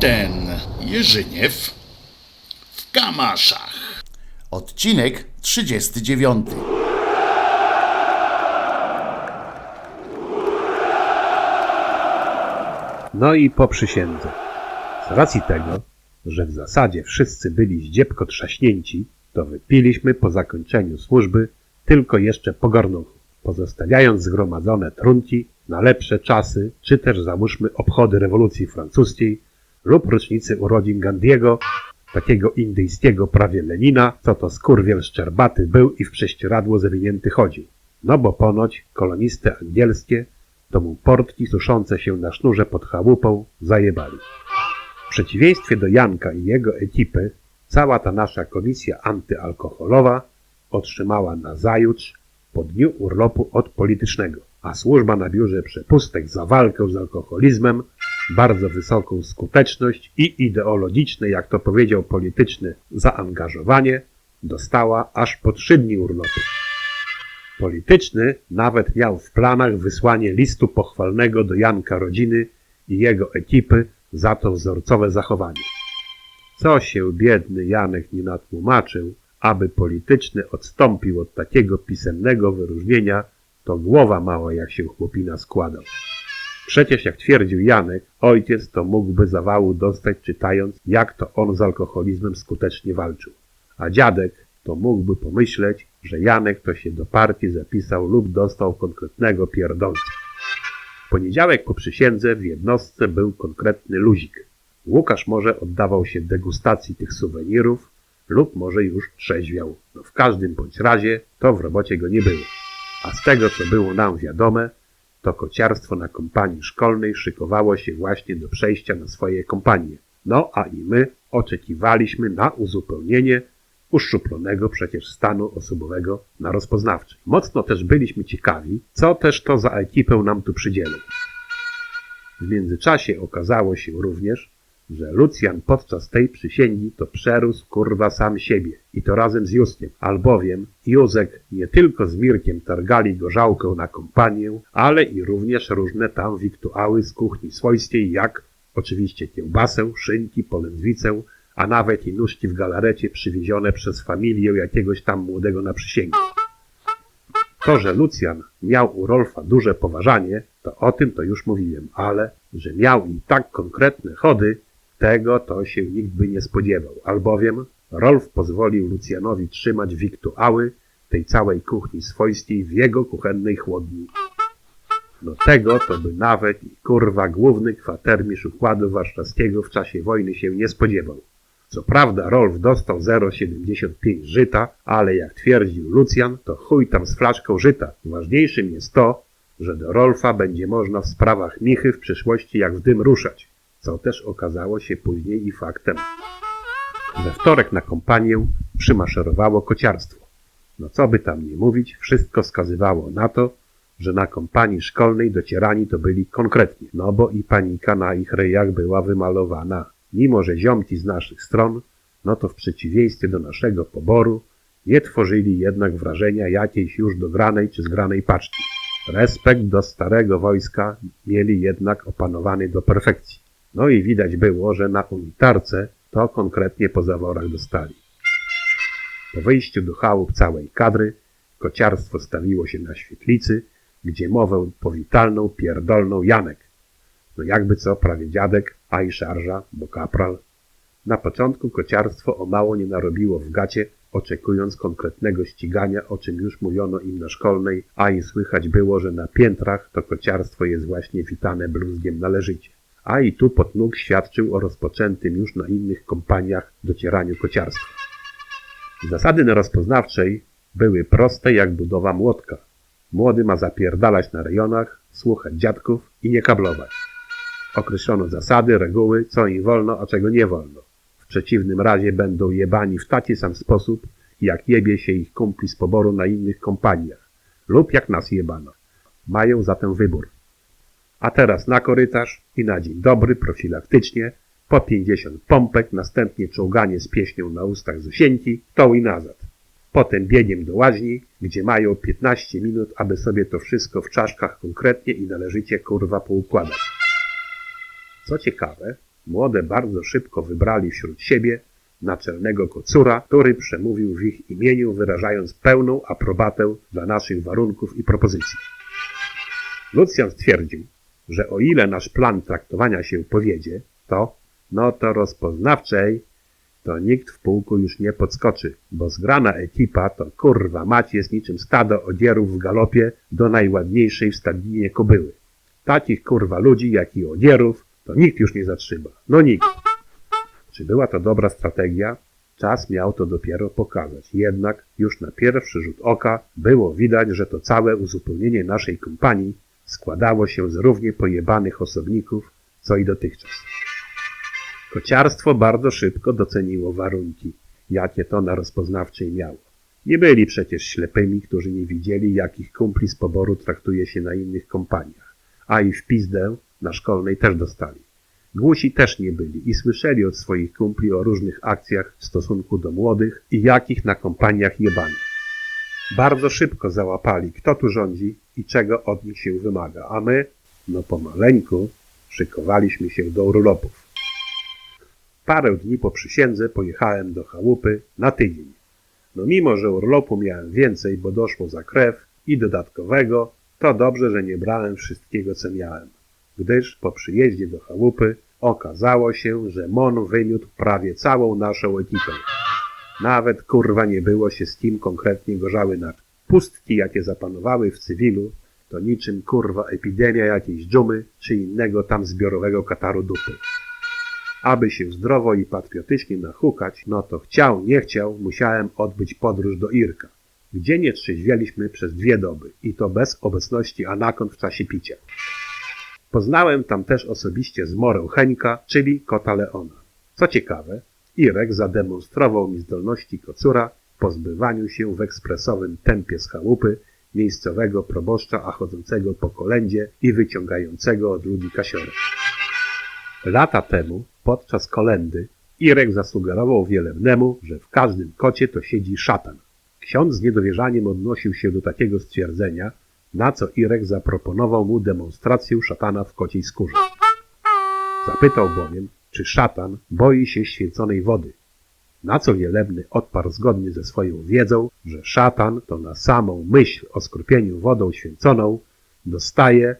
ten Jerzyniew w Kamaszach. Odcinek 39. No i po przysiędze. Z racji tego, że w zasadzie wszyscy byli zdziepko trzaśnięci, to wypiliśmy po zakończeniu służby tylko jeszcze po garnuchu, pozostawiając zgromadzone trunki na lepsze czasy, czy też załóżmy obchody rewolucji francuskiej lub rocznicy urodzin Gandiego, takiego indyjskiego prawie Lenina, co to skurwiel szczerbaty był i w prześcieradło zawinięty chodził. No bo ponoć koloniste angielskie to mu portki suszące się na sznurze pod chałupą zajebali. W przeciwieństwie do Janka i jego ekipy, cała ta nasza komisja antyalkoholowa otrzymała na zajutrz po dniu urlopu od politycznego, a służba na biurze przepustek za walkę z alkoholizmem, bardzo wysoką skuteczność i ideologiczne, jak to powiedział polityczny, zaangażowanie dostała aż po trzy dni urlopu. Polityczny nawet miał w planach wysłanie listu pochwalnego do Janka rodziny i jego ekipy za to wzorcowe zachowanie. Co się biedny Janek nie natłumaczył, aby polityczny odstąpił od takiego pisemnego wyróżnienia, to głowa mała jak się chłopina składał. Przecież jak twierdził Janek, ojciec to mógłby zawału dostać czytając, jak to on z alkoholizmem skutecznie walczył. A dziadek to mógłby pomyśleć, że Janek to się do partii zapisał lub dostał konkretnego pierdolca. W poniedziałek po przysiędze w jednostce był konkretny luzik. Łukasz może oddawał się degustacji tych suwenirów lub może już trzeźwiał. No w każdym bądź razie to w robocie go nie było. A z tego, co było nam wiadome, to kociarstwo na kompanii szkolnej szykowało się właśnie do przejścia na swoje kompanie. No a i my oczekiwaliśmy na uzupełnienie uszczuplonego przecież stanu osobowego na rozpoznawczy. Mocno też byliśmy ciekawi, co też to za ekipę nam tu przydzielą. W międzyczasie okazało się również, że Lucjan podczas tej przysięgi to przerósł kurwa sam siebie i to razem z Justkiem, albowiem Józek nie tylko z Mirkiem targali gorzałkę na kompanię, ale i również różne tam wiktuały z kuchni swojskiej, jak oczywiście kiełbasę, szynki, polędwicę, a nawet i nóżki w galarecie przywiezione przez familię jakiegoś tam młodego na przysięgę. To, że Lucjan miał u Rolfa duże poważanie, to o tym to już mówiłem, ale że miał i tak konkretne chody, tego to się nikt by nie spodziewał, albowiem Rolf pozwolił Lucjanowi trzymać wiktuały tej całej kuchni swojskiej w jego kuchennej chłodni. No tego to by nawet i kurwa główny kwatermistrz układu warszawskiego w czasie wojny się nie spodziewał. Co prawda Rolf dostał 0,75 żyta, ale jak twierdził Lucjan, to chuj tam z flaszką żyta. Ważniejszym jest to, że do Rolfa będzie można w sprawach Michy w przyszłości jak w dym ruszać, co też okazało się później i faktem. We wtorek na kompanię przymaszerowało kociarstwo. No co by tam nie mówić, wszystko wskazywało na to, że na kompanii szkolnej docierani to byli konkretnie, no bo i panika na ich rejach była wymalowana. Mimo, że ziomki z naszych stron, no to w przeciwieństwie do naszego poboru, nie tworzyli jednak wrażenia jakiejś już dogranej czy zgranej paczki. Respekt do starego wojska mieli jednak opanowany do perfekcji. No i widać było, że na unitarce to konkretnie po zaworach dostali. Po wyjściu do chałup całej kadry, kociarstwo stawiło się na świetlicy, gdzie mowę powitalną pierdolną Janek. No jakby co, prawie dziadek, a i szarża, bo kapral. Na początku kociarstwo o mało nie narobiło w gacie, oczekując konkretnego ścigania, o czym już mówiono im na szkolnej, a i słychać było, że na piętrach to kociarstwo jest właśnie witane bluzgiem należycie. A i tu potnóg świadczył o rozpoczętym już na innych kompaniach docieraniu kociarstwa. Zasady na rozpoznawczej były proste jak budowa młotka. Młody ma zapierdalać na rejonach, słuchać dziadków i nie kablować. Określono zasady, reguły, co im wolno, a czego nie wolno. W przeciwnym razie będą jebani w taki sam sposób, jak jebie się ich kumpli z poboru na innych kompaniach. Lub jak nas jebano. Mają zatem wybór. A teraz na korytarz i na dzień dobry, profilaktycznie, po 50 pompek, następnie czołganie z pieśnią na ustach Zosieńki, tą i nazad. Potem biegiem do łaźni, gdzie mają 15 minut, aby sobie to wszystko w czaszkach konkretnie i należycie kurwa poukładać. Co ciekawe, Młode bardzo szybko wybrali wśród siebie naczelnego kocura, który przemówił w ich imieniu, wyrażając pełną aprobatę dla naszych warunków i propozycji. Lucjan stwierdził, że o ile nasz plan traktowania się powiedzie, to, no to rozpoznawczej, to nikt w pułku już nie podskoczy, bo zgrana ekipa to kurwa mać jest niczym stado odzierów w galopie do najładniejszej w stadninie kobyły. Takich kurwa ludzi, jak i odzierów, to nikt już nie zatrzyma. No nikt. Czy była to dobra strategia? Czas miał to dopiero pokazać. Jednak już na pierwszy rzut oka było widać, że to całe uzupełnienie naszej kompanii składało się z równie pojebanych osobników, co i dotychczas. Kociarstwo bardzo szybko doceniło warunki, jakie to na rozpoznawczej miało. Nie byli przecież ślepymi, którzy nie widzieli, jakich kumpli z poboru traktuje się na innych kompaniach, a i w pizdę na szkolnej też dostali. Głusi też nie byli i słyszeli od swoich kumpli o różnych akcjach w stosunku do młodych i jakich na kompaniach jebano. Bardzo szybko załapali, kto tu rządzi i czego od nich się wymaga, a my, no pomaleńku, szykowaliśmy się do urlopów. Parę dni po przysiędze pojechałem do chałupy na tydzień. No mimo, że urlopu miałem więcej, bo doszło za krew i dodatkowego, to dobrze, że nie brałem wszystkiego, co miałem. Gdyż po przyjeździe do chałupy okazało się, że Mon wymiótł prawie całą naszą ekipę. Nawet kurwa nie było się z kim konkretnie gorzały na pustki, jakie zapanowały w cywilu, to niczym kurwa epidemia jakiejś dżumy czy innego tam zbiorowego kataru dupy. Aby się zdrowo i patriotycznie nachukać, no to chciał, nie chciał, musiałem odbyć podróż do Irka, gdzie nie trzeźwieliśmy przez dwie doby i to bez obecności anakon w czasie picia. Poznałem tam też osobiście zmorę Heńka, czyli kota Leona. Co ciekawe, Irek zademonstrował mi zdolności kocura pozbywaniu się w ekspresowym tempie z chałupy miejscowego proboszcza, a chodzącego po kolędzie i wyciągającego od ludzi kasiorę. Lata temu, podczas kolendy, Irek zasugerował wielebnemu, że w każdym kocie to siedzi szatan. Ksiądz z niedowierzaniem odnosił się do takiego stwierdzenia, na co Irek zaproponował mu demonstrację szatana w kociej skórze. Zapytał bowiem, czy szatan boi się święconej wody. Na co wielebny odparł zgodnie ze swoją wiedzą, że szatan to na samą myśl o skrupieniu wodą święconą dostaje,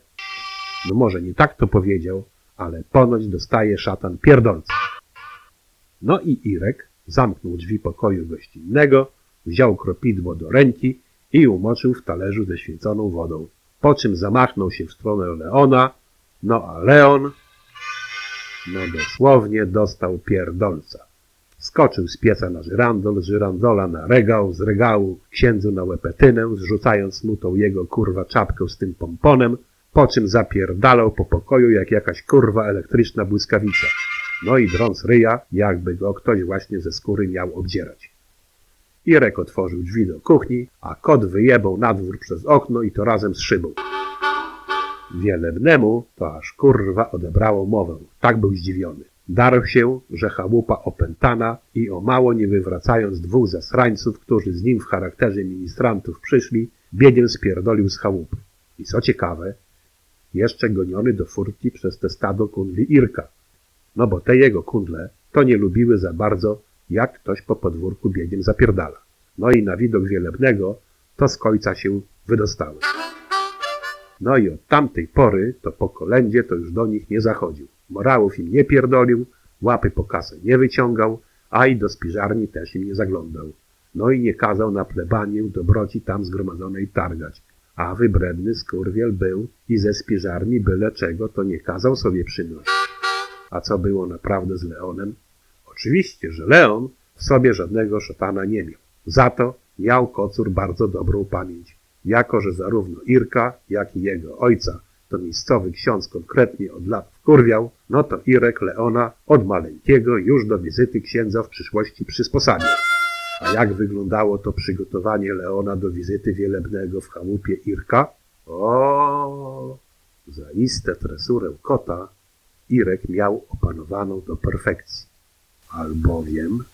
no może nie tak to powiedział, ale ponoć dostaje szatan pierdolca. No i Irek zamknął drzwi pokoju gościnnego, wziął kropidło do ręki i umoczył w talerzu ze święconą wodą, po czym zamachnął się w stronę Leona, no a Leon, no dosłownie dostał pierdolca. Skoczył z pieca na żyrandol, z żyrandola na regał, z regału księdzu na łepetynę, zrzucając mu tą jego kurwa czapkę z tym pomponem, po czym zapierdalał po pokoju jak jakaś kurwa elektryczna błyskawica. No i drąc ryja, jakby go ktoś właśnie ze skóry miał obdzierać. Irek otworzył drzwi do kuchni, a kot wyjebał na dwór przez okno i to razem z szybą. Wielebnemu to aż kurwa odebrało mowę. Tak był zdziwiony. Darł się, że chałupa opętana i o mało nie wywracając dwóch zasrańców, którzy z nim w charakterze ministrantów przyszli, biegiem spierdolił z chałupy. I co ciekawe, jeszcze goniony do furtki przez te stado kundli Irka. No bo te jego kundle to nie lubiły za bardzo, jak ktoś po podwórku biegiem zapierdala. No i na widok wielebnego to z końca się wydostały. No i od tamtej pory to po kolędzie to już do nich nie zachodził. Morałów im nie pierdolił, łapy po kasę nie wyciągał, a i do spiżarni też im nie zaglądał. No i nie kazał na plebanię dobroci tam zgromadzonej targać. A wybredny skurwiel był i ze spiżarni byle czego to nie kazał sobie przynosić. A co było naprawdę z Leonem? Oczywiście, że Leon w sobie żadnego szatana nie miał. Za to miał kocur bardzo dobrą pamięć, jako że zarówno Irka, jak i jego ojca to miejscowy ksiądz konkretnie od lat wkurwiał, no to Irek Leona od maleńkiego już do wizyty księdza w przyszłości przysposabiał. A jak wyglądało to przygotowanie Leona do wizyty wielebnego w chałupie Irka? O, zaiste tresurę kota Irek miał opanowaną do perfekcji. Albowiem...